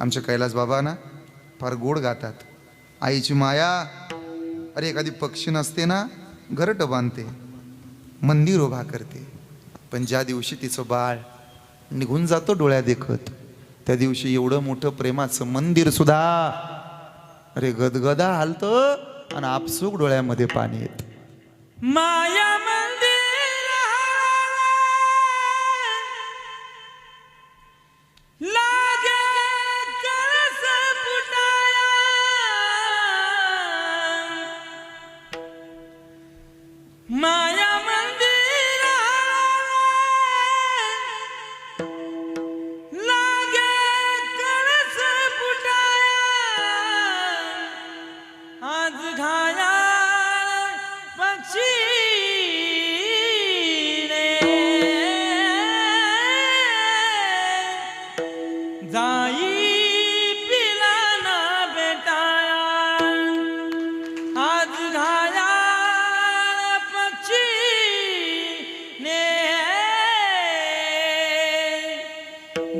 आमच्या कैलास बाबा ना फार गोड गातात. आईची माया अरे एखादी पक्षी नसते ना घरट बांधते मंदिर उभा करते. पण ज्या दिवशी तिचं बाळ निघून जातो डोळ्या देखत त्या दिवशी एवढं मोठं प्रेमाचं मंदिर सुद्धा अरे गदगदा हालतं आणि आपसूक डोळ्यामध्ये पाणी येत. माया माया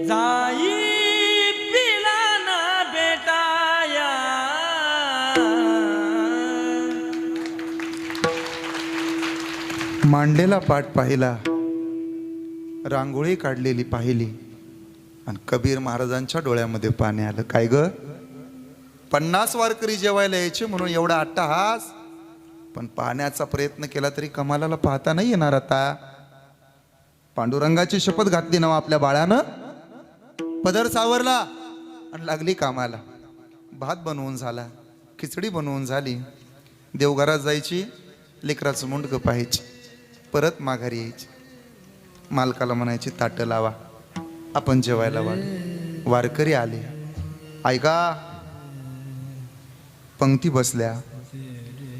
जाई बेटाया। मांडलेला पाठ पाहिला रांगोळी काढलेली पाहिली आणि कबीर महाराजांच्या डोळ्यामध्ये पाणी आलं. काय ग? पन्नास वारकरी जेवायला यायचे म्हणून एवढा अट्टहास. पण पाहण्याचा प्रयत्न केला तरी कमालाला पाहता नाही येणार आता. पांडुरंगाची शपथ घातली ना आपल्या बाळानं? पदर सावरला आणि लागली कामाला. भात बनवून झाला खिचडी बनवून झाली. देवघरात जायची लेकराचं मुंडकं पाहायची परत माघारी यायची. मालकाला म्हणायची ताटं लावा आपण जेवायला वाढ. वारकरी आले. ऐका पंक्ती बसल्या.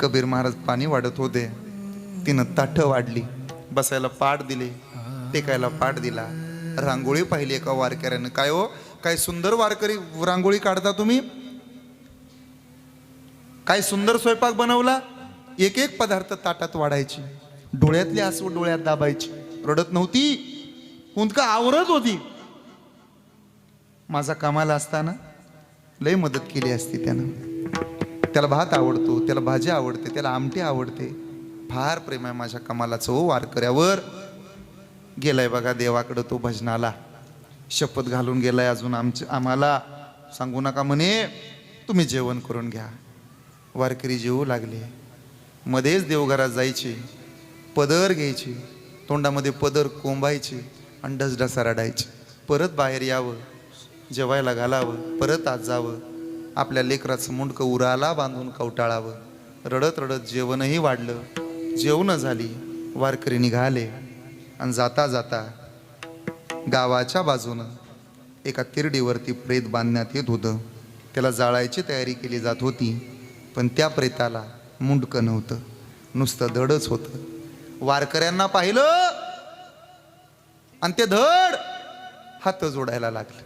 कबीर महाराज पाणी वाढत होते. तिनं ताटं वाढली. बसायला पाठ दिले टेकायला पाठ दिला. रांगोळी पाहिली एका वारकऱ्यानं. काय हो? काय सुंदर वारकरी रांगोळी काढता तुम्ही? काय सुंदर स्वयंपाक बनवला? एक एक पदार्थ ताटात वाढायची. डोळ्यातली आसू डोळ्यात दाबायची. रडत नव्हती. उंदका आवरत होती? माझा कामाला असताना लय मदत केली असती त्यानं. त्याला भात आवडतो त्याला भाजी आवडते त्याला आमटी आवडते. फार प्रेम आहे माझ्या कमालाचं हो वारकऱ्यावर. गेलाय बघा देवाकडं तो भजनाला. शपथ घालून गेलाय अजून आमच्या आम्हाला. सांगू नका म्हणे तुम्ही जेवण करून घ्या. वारकरी जेवू लागले. मध्येच देवघरात जायचे. पदर घ्यायची. तोंडामध्ये पदर कोंबायचे आणि डसडसा रडायचे. परत बाहेर यावं. जेवायला घालावं. परत आज जावं. आपल्या लेकराचं मुंडकं उराला बांधून कवटाळावं. रडत रडत जेवणही वाढलं. जेवणं झाली. वारकरी निघाले. आणि जाता जाता गावाच्या बाजूनं एका तिरडीवरती प्रेत बांधण्यात येत होतं. त्याला जाळायची तयारी केली जात होती पण त्या प्रेताला मुंडकं नव्हतं. नुसतं धडच होतं. वारकऱ्यांना पाहिलं आणि ते धड हात जोडायला लागले.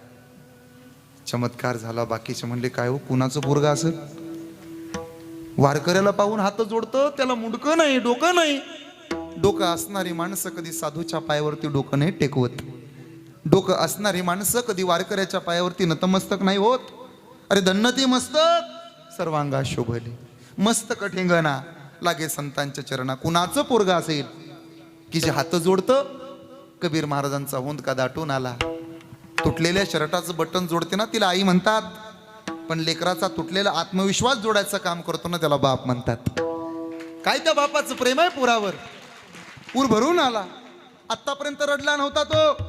चमत्कार झाला. बाकीचे म्हणले काय हो कुणाचं पोरगा असेल वारकऱ्याला पाहून हात जोडतं त्याला मुंडकं नाही डोकं नाही. डोकं असणारी माणसं कधी साधूच्या पायावरती डोकं नाही टेकवत. डोकं असणारी माणसं कधी वारकऱ्याच्या पायावरती नतमस्तक नाही होत. अरे धन्नती मस्तक. सर्वांगा शोभले. मस्तक ठेंगणा. लागे संतांच्या चरणा. कुणाचं पोरगा असेल? की जे हात जोडतं. कबीर महाराजांचा हुंदका दाटून आला. तुटलेल्या शर्टाचं बटन जोडते ना तिला आई म्हणतात. पण लेकराचा तुटलेला आत्मविश्वास जोडायचं काम करतो ना त्याला बाप म्हणतात. काय त्या बापाचं प्रेम आहे पुरावर? पूर भरून आला. आतापर्यंत रडला नव्हता तो.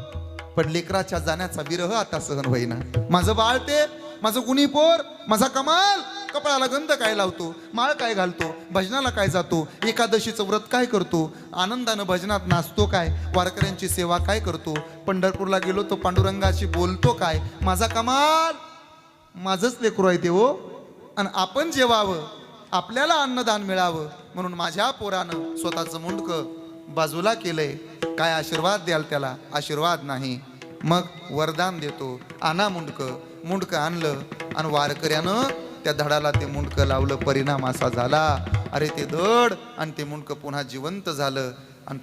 पण लेकराच्या जाण्याचा विरह आता सहन होईना. माझं बाळ ते माझं कुणी पोर माझा कमाल. कपाळाला गंध काय लावतो? माळ काय घालतो? भजनाला काय जातो? एकादशीचं व्रत काय करतो? आनंदानं भजनात नाचतो काय? वारकऱ्यांची सेवा काय करतो? पंढरपूरला गेलो तो पांडुरंगाशी बोलतो काय? माझा कमाल. माझंच लेकरू आहे ते हो. आणि आपण जेवावं. आपल्याला अन्नदान मिळावं. म्हणून माझ्या पोरानं स्वतःचं मुंडकं बाजूला केलंय काय आशीर्वाद द्याल त्याला? आशीर्वाद नाही. मग वरदान देतो. आणा मुंडकं. मुंडकं आणलं आणि वारकऱ्यानं त्या धडाला ते मुंडकं लावलं. परिणाम असा झाला. अरे ते धड आणि ते मुंडकं पुन्हा जिवंत झालं आणि